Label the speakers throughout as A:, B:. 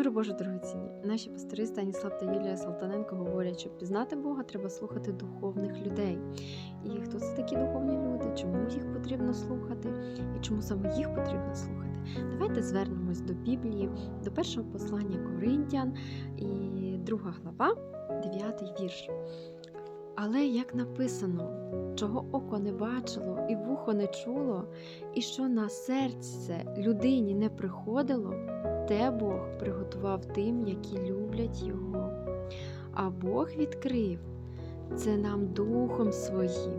A: Миру Боже дорогоцінні. Наші пастори Станіслав та Юлія Салтаненко говорять, щоб пізнати Бога, треба слухати духовних людей. І хто це такі духовні люди? Чому їх потрібно слухати? І чому саме їх потрібно слухати? Давайте звернемось до Біблії, до першого послання Коринтян і друга глава, дев'ятий вірш. Але як написано, чого око не бачило і вухо не чуло, і що на серце людині не приходило, те Бог приготував тим, які люблять Його. А Бог відкрив це нам Духом Своїм,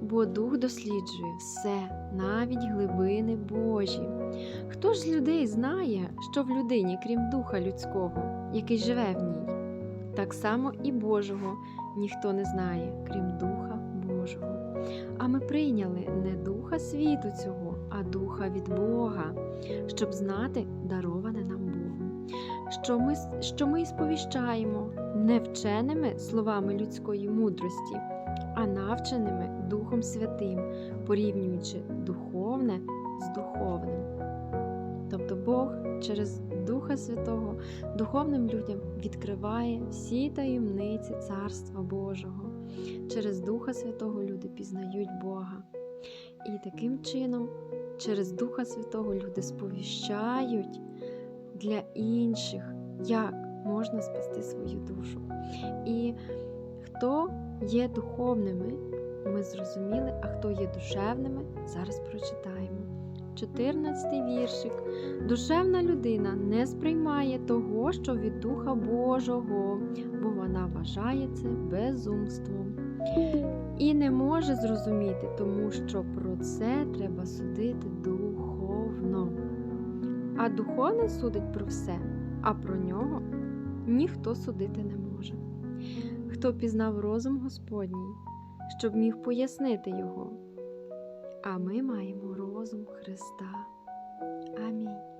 A: бо Дух досліджує все, навіть глибини Божі. Хто ж з людей знає, що в людині, крім Духа людського, який живе в ній? Так само і Божого ніхто не знає, крім Духа Божого. А ми прийняли не духа світу цього, а духа від Бога, щоб знати дароване нам Богом. Що ми, що ми сповіщаємо не вченими словами людської мудрості, а навченими Духом Святим, порівнюючи духовне з духовним. Тобто Бог через Духа Святого духовним людям відкриває всі таємниці Царства Божого. Через Духа Святого люди пізнають Бога. І таким чином, через Духа Святого люди сповіщають для інших, як можна спасти свою душу. І хто є духовними, ми зрозуміли, а хто є душевними, зараз прочитаємо. 14 віршик. Душевна людина не сприймає того, що від Духа Божого, бо вона вважає це безумством. І не може зрозуміти, тому що про це треба судити духовно. А духовний судить про все, а про нього ніхто судити не може. Хто пізнав розум Господній, щоб міг пояснити його. А ми маємо розум Христа. Амінь.